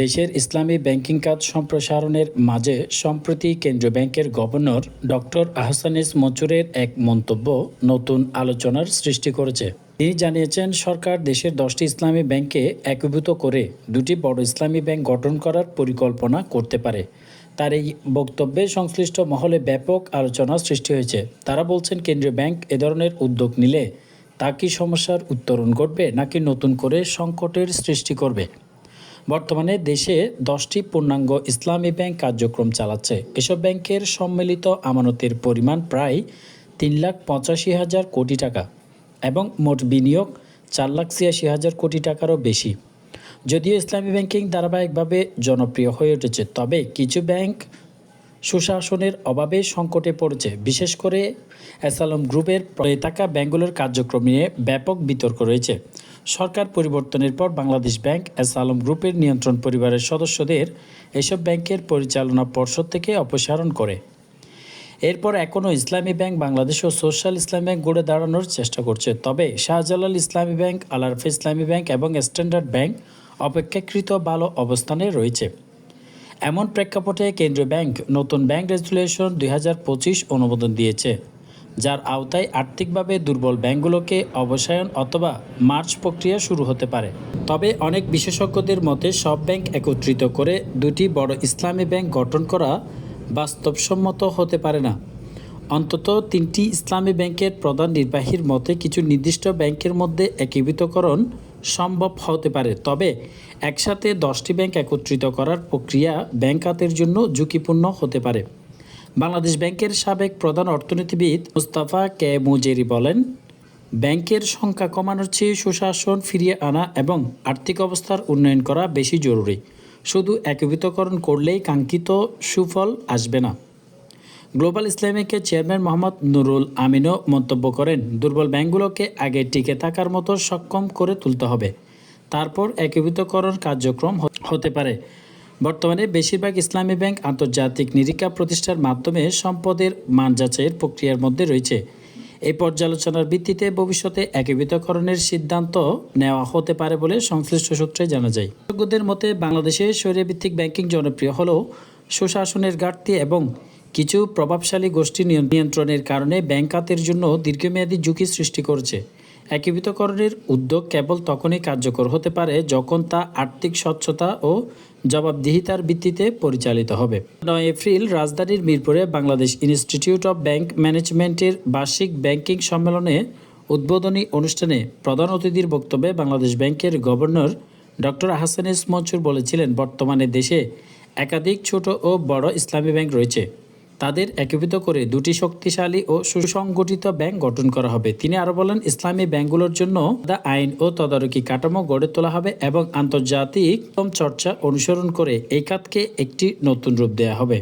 দেশের ইসলামী ব্যাংকিং কাজ সম্প্রসারণের মাঝে সম্প্রতি কেন্দ্রীয় ব্যাংকের গভর্নর ডক্টর আহসানিস মঞ্চুরের এক মন্তব্য নতুন আলোচনার সৃষ্টি করেছে। তিনি জানিয়েছেন, সরকার দেশের দশটি ইসলামী ব্যাংকে একীভূত করে দুটি বড় ইসলামী ব্যাংক গঠন করার পরিকল্পনা করতে পারে। তার এই বক্তব্যে সংশ্লিষ্ট মহলে ব্যাপক আলোচনা সৃষ্টি হয়েছে। তারা বলছেন, কেন্দ্রীয় ব্যাংক এ ধরনের উদ্যোগ নিলে তা কি সমস্যার উত্তরণ ঘটবে, নাকি নতুন করে সংকটের সৃষ্টি করবে? বর্তমানে দেশে দশটি পূর্ণাঙ্গ ইসলামী ব্যাংক কার্যক্রম চালাচ্ছে। এসব ব্যাংকের সম্মিলিত আমানতের পরিমাণ প্রায় তিন লাখ পঁচাশি হাজার কোটি টাকা এবং মোট বিনিয়োগ চার লাখ ছিয়াশি হাজার কোটি টাকারও বেশি। যদিও ইসলামী ব্যাংকিং ধারাবাহিকভাবে জনপ্রিয় হয়ে উঠেছে, তবে কিছু ব্যাংক সুশাসনের অভাবে সংকটে পড়েছে। বিশেষ করে অ্যাসালম গ্রুপের থাকা ব্যাংকগুলোর কার্যক্রম নিয়ে ব্যাপক বিতর্ক রয়েছে। সরকার পরিবর্তনের পর বাংলাদেশ ব্যাংক অ্যাসালম গ্রুপের নিয়ন্ত্রণ পরিবারের সদস্যদের এসব ব্যাংকের পরিচালনা পর্ষদ থেকে অপসারণ করে। এরপর এখনও ইসলামী ব্যাংক বাংলাদেশ ও সোশ্যাল ইসলামী ব্যাংক গড়ে দাঁড়ানোর চেষ্টা করছে। তবে শাহজালাল ইসলামী ব্যাংক, আলারফে ইসলামী ব্যাংক এবং স্ট্যান্ডার্ড ব্যাংক অপেক্ষাকৃত ভালো অবস্থানে রয়েছে। এমন প্রেক্ষাপটে কেন্দ্রীয় ব্যাংক নতুন ব্যাংক রেজুলেশন দুই হাজার পঁচিশ অনুমোদন দিয়েছে। যার আওতায় আর্থিকভাবে দুর্বল ব্যাংকগুলোকে অবসায়ন অথবা মার্চ প্রক্রিয়া শুরু হতে পারে। তবে অনেক বিশেষজ্ঞদের মতে, সব ব্যাংক একত্রিত করে দুটি বড় ইসলামী ব্যাংক গঠন করা বাস্তবসম্মত হতে পারে না। অন্তত তিনটি ইসলামী ব্যাংকের প্রধান নির্বাহীর মতে, কিছু নির্দিষ্ট ব্যাংকের মধ্যে একীভূতকরণ সম্ভব হতে পারে। তবে একসাথে দশটি ব্যাংক একত্রিত করার প্রক্রিয়া ব্যাংক জন্য ঝুঁকিপূর্ণ হতে পারে। বাংলাদেশ ব্যাংকের সাবেক প্রধান অর্থনীতিবিদ মুস্তাফা কে মুজেরি বলেন, ব্যাংকের সংখ্যা কমানোর চেয়ে সুশাসন ফিরিয়ে আনা এবং আর্থিক অবস্থার উন্নয়ন করা বেশি জরুরি। শুধু একীভূতকরণ করলেই কাঙ্ক্ষিত সুফল আসবে না। গ্লোবাল ইসলামিকের চেয়ারম্যান মোহাম্মদ নুরুল আমিনও মন্তব্য করেন, দুর্বল ব্যাংকগুলোকে আগে টিকে থাকার মতো সক্ষম করে তুলতে হবে। তারপর একীভূতকরণ কার্যক্রম হতে পারে। বর্তমানে বেশিরভাগ ইসলামী ব্যাংক আন্তর্জাতিক নিরীক্ষা প্রতিষ্ঠার মাধ্যমে সম্পদের মান যাচাইয়ের প্রক্রিয়ার মধ্যে রয়েছে। এই পর্যালোচনার ভিত্তিতে ভবিষ্যতে একীভূতকরণের সিদ্ধান্ত নেওয়া হতে পারে বলে সংশ্লিষ্ট সূত্রে জানা যায়। বিশেষজ্ঞদের মতে বাংলাদেশে শরীয় ভিত্তিক ব্যাংকিং জনপ্রিয় হলেও সুশাসনের ঘাটতি এবং কিছু প্রভাবশালী গোষ্ঠী নিয়ন্ত্রণের কারণে ব্যাংক খাতের জন্য দীর্ঘমেয়াদী ঝুঁকি সৃষ্টি করেছে। একীভূতকরণের উদ্যোগ কেবল তখনই কার্যকর হতে পারে যখন তা আর্থিক স্বচ্ছতা ও জবাবদিহিতার ভিত্তিতে পরিচালিত হবে। নয় এপ্রিল রাজধানীর মিরপুরে বাংলাদেশ ইনস্টিটিউট অব ব্যাংক ম্যানেজমেন্টের বার্ষিক ব্যাংকিং সম্মেলনে উদ্বোধনী অনুষ্ঠানে প্রধান অতিথির বক্তব্যে বাংলাদেশ ব্যাংকের গভর্নর ডক্টর আহসানিস মনসুর বলেছিলেন, বর্তমানে দেশে একাধিক ছোট ও বড় ইসলামী ব্যাংক রয়েছে। তাদের একীভূত করে দুটি শক্তিশালী ও সুসংগঠিত ব্যাংক গঠন করা হবে। তিনি আরও বলেন, ইসলামী ব্যাংকগুলোর জন্য আইন ও তদারকি কাঠামো গড়ে তোলা হবে এবং আন্তর্জাতিক চর্চা অনুসরণ করে এই খাতকে একটি নতুন রূপ দেওয়া হবে।